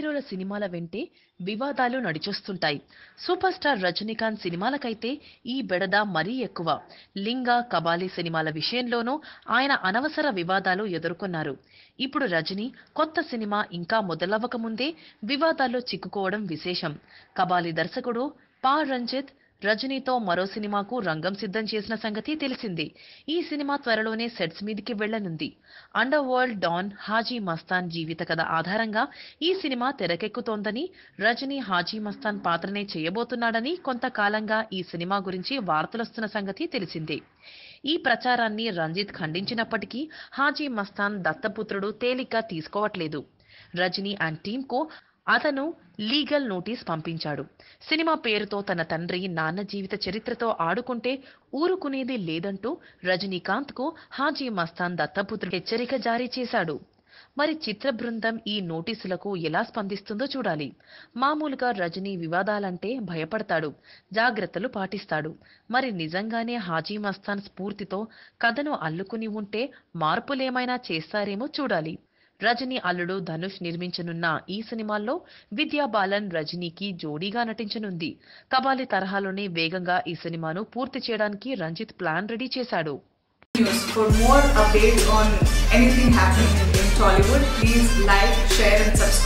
హీరోల సినిమాల వెంటే వివాదాలు నడిచొస్తుంటాయి. సూపర్ స్టార్ రజనీకాంత్ సినిమాలకైతే ఈ బెడద మరీ ఎక్కువ. లింగ కబాలి సినిమాల విషయంలోనూ ఆయన అనవసర వివాదాలు ఎదుర్కొన్నారు. ఇప్పుడు రజనీ కొత్త సినిమా ఇంకా మొదలవ్వకముందే వివాదాల్లో చిక్కుకోవడం విశేషం. కబాలి దర్శకుడు పా రంజిత్ రజనీతో మరో సినిమాకు రంగం సిద్ధం చేసిన సంగతి తెలిసిందే. ఈ సినిమా త్వరలోనే సెట్స్ మీదికి వెళ్ళనుంది underworld don Haji Mastan జీవిత కథ ఆధారంగా ఈ సినిమా తెరకెక్కుతోందని రజనీ హాజీ మస్తాన్ పాత్రనే చేయబోతున్నాడని కొంతకాలంగా ఈ సినిమా గురించి వార్తలొస్తున్న సంగతి తెలిసిందే. ఈ ప్రచారాన్ని రంజిత్ ఖండించినప్పటికీ హాజీ మస్తాన్ దత్తపుత్రుడు తేలిక తీసుకోవట్లేదు. రజనీ అండ్ టీంకు అతను లీగల్ నోటీస్ పంపించాడు. సినిమా పేరుతో తన తండ్రి నాన్న జీవిత చరిత్రతో ఆడుకుంటే ఊరుకునేది లేదంటూ రజనీకాంత్కు హాజీ మస్తాన్ దత్తపుత్రుడు హెచ్చరిక జారీ చేశాడు. మరి చిత్ర బృందం ఈ నోటీసులకు ఎలా స్పందిస్తుందో చూడాలి. మామూలుగా రజనీ వివాదాలంటే భయపడతాడు జాగ్రత్తలు పాటిస్తాడు. మరి నిజంగానే హాజీ మస్తాన్ స్ఫూర్తితో కథను అల్లుకుని ఉంటే మార్పులేమైనా చేస్తారేమో చూడాలి. రజనీ అల్లుడు ధనుష్ నిర్మించనున్న ఈ సినిమాల్లో విద్యా బాలన్ రజనీకి జోడీగా నటించనుంది కబాలి తరహాలోనే వేగంగా ఈ సినిమాను పూర్తి చేయడానికి రంజిత్ ప్లాన్ రెడీ చేశాడు news. For more updates on anything happening in Tollywood, please like, share, and subscribe